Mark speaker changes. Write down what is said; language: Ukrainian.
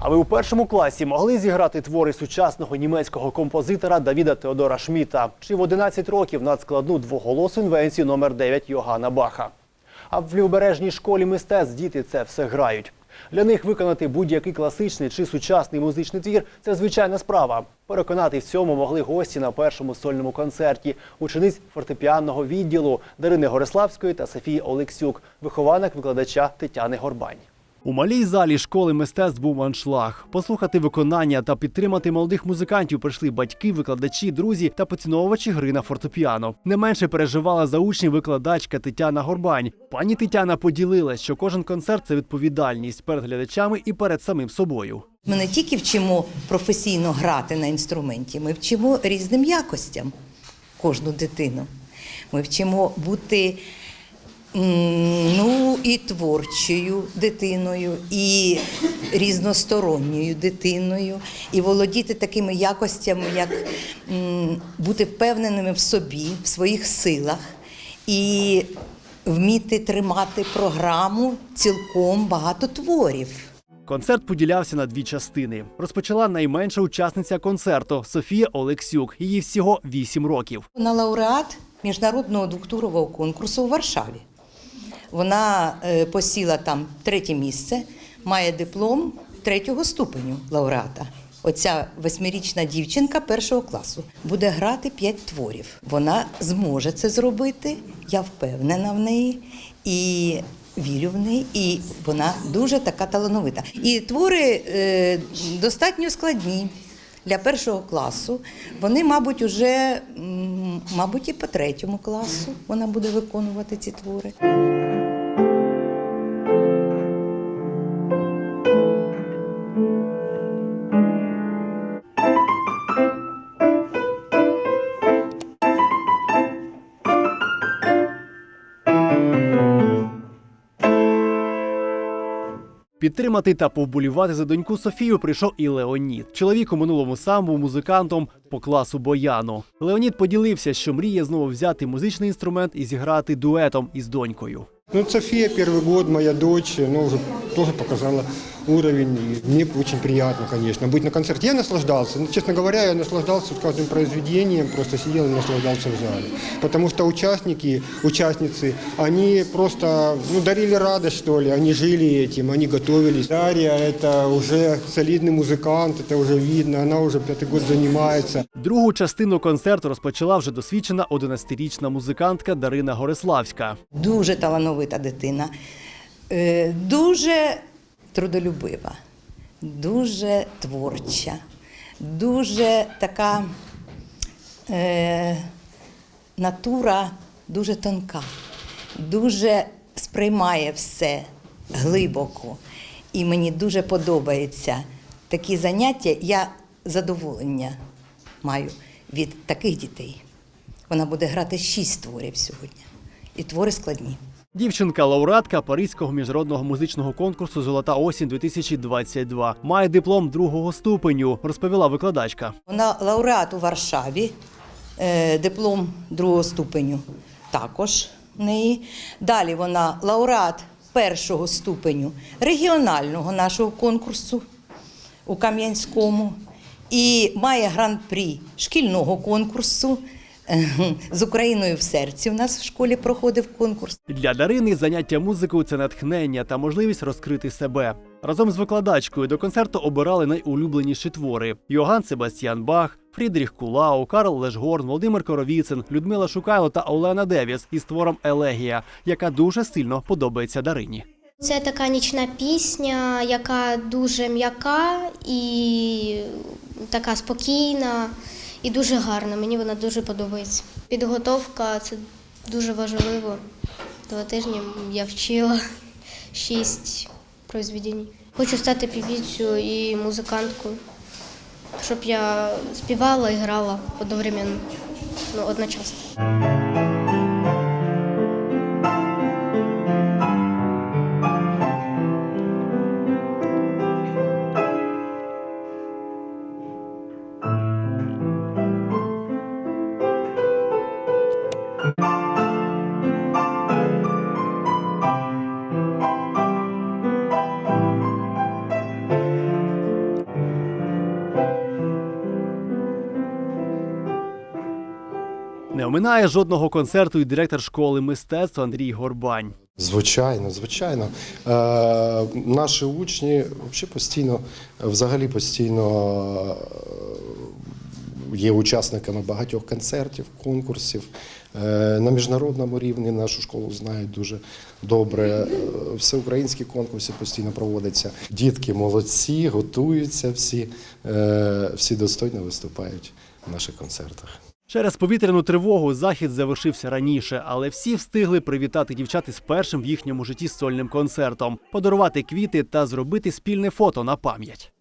Speaker 1: А ви у першому класі могли зіграти твори сучасного німецького композитора Давіда Теодора Шміта чи в 11 років надскладну двоголосу інвенцію номер 9 Йоганна Баха. А в лівобережній школі мистецтв діти це все грають. Для них виконати будь-який класичний чи сучасний музичний твір це звичайна справа. Переконати в цьому могли гості на першому сольному концерті учениць фортепіанного відділу Дарини Гориславської та Софії Олексюк, вихованок викладача Тетяни Горбань. У малій залі школи мистецтв був аншлаг. Послухати виконання та підтримати молодих музикантів прийшли батьки, викладачі, друзі та поціновувачі гри на фортепіано. Не менше переживала за учнів викладачка Тетяна Горбань. Пані Тетяна поділилась, що кожен концерт це відповідальність перед глядачами і перед самим собою.
Speaker 2: Ми не тільки вчимо професійно грати на інструменті, ми вчимо різним якостям кожну дитину. Ми вчимо бути ну, і творчою дитиною, і різносторонньою дитиною, і володіти такими якостями, як бути впевненими в собі, в своїх силах. І вміти тримати програму цілком багато творів.
Speaker 1: Концерт поділявся на дві частини. Розпочала найменша учасниця концерту Софія Олексюк. Їй всього 8 років.
Speaker 2: Вона лауреат міжнародного двохтурового конкурсу у Варшаві. Вона е, посіла там третє місце, має диплом третього ступеню лауреата. Оця восьмирічна дівчинка першого класу буде грати п'ять творів. Вона зможе це зробити. Я впевнена в неї і вірю в неї. І вона дуже така талановита. І твори е, достатньо складні для першого класу. Вони, мабуть, уже, мабуть, і по третьому класу вона буде виконувати ці твори.
Speaker 1: Підтримати та повболівати за доньку Софію прийшов і Леонід. Чоловік у минулому сам був музикантом по класу Бояну. Леонід поділився, що мріє знову взяти музичний інструмент і зіграти дуетом із донькою.
Speaker 3: Ну, вот София первый год, моя дочь, ну, уже тоже показала уровень. И мне очень приятно, конечно, быть на концерте. Я наслаждался. Ну, честно говоря, я наслаждался каждым произведением, просто сидел и наслаждался в зале. Потому что участники, участницы, они просто ну, дарили радость, что ли. Они жили этим, они готовились. Дарья – это уже солидный музыкант, это уже видно. Она уже пятый год занимается.
Speaker 1: Другу частину концерту розпочала вже досвідчена 11-річна музикантка Дарина Гориславська.
Speaker 2: Дуже талановита дитина, е, дуже трудолюбива, дуже творча, дуже така е, натура дуже тонка, дуже сприймає все глибоко. І мені дуже подобається такі заняття. Я задоволення маю від таких дітей. Вона буде грати шість творів сьогодні. І твори складні.
Speaker 1: Дівчинка лауреатка Паризького міжнародного музичного конкурсу Золота осінь 2022 має диплом другого ступеню, розповіла викладачка.
Speaker 2: Вона лауреат у Варшаві, е, диплом другого ступеню також в неї. Далі вона лауреат першого ступеню регіонального нашого конкурсу у Кам'янському і має гран-прі шкільного конкурсу. е, З Україною в серці у нас в школі проходив конкурс.
Speaker 1: Для Дарини заняття музикою це натхнення та можливість розкрити себе. Разом з викладачкою до концерту обирали найулюбленіші твори: Йоган Себастьян Бах, Фрідріх Кулау, Карл Лешгорн, Володимир Коровіцин, Людмила Шукайло та Олена Девіс із твором Елегія, яка дуже сильно подобається Дарині.
Speaker 4: Це така нічна пісня, яка дуже м'яка і така спокійна і дуже гарна. Мені вона дуже подобається. Підготовка це дуже важливо. Два тижні я вчила шість произведень. Хочу стати півіцею і музиканткою, щоб я співала і грала одновременно, ну, одночасно.
Speaker 1: Оминає жодного концерту і директор школи мистецтв Андрій Горбань.
Speaker 5: Звичайно, звичайно. Е, наші учні взагалі постійно, взагалі постійно е, є учасниками багатьох концертів, конкурсів. Е, на міжнародному рівні нашу школу знають дуже добре. Е, Всеукраїнські конкурси постійно проводяться. Дітки молодці, готуються всі, е, всі достойно виступають в наших концертах.
Speaker 1: Через повітряну тривогу захід завершився раніше, але всі встигли привітати дівчат із першим в їхньому житті сольним концертом, подарувати квіти та зробити спільне фото на пам'ять.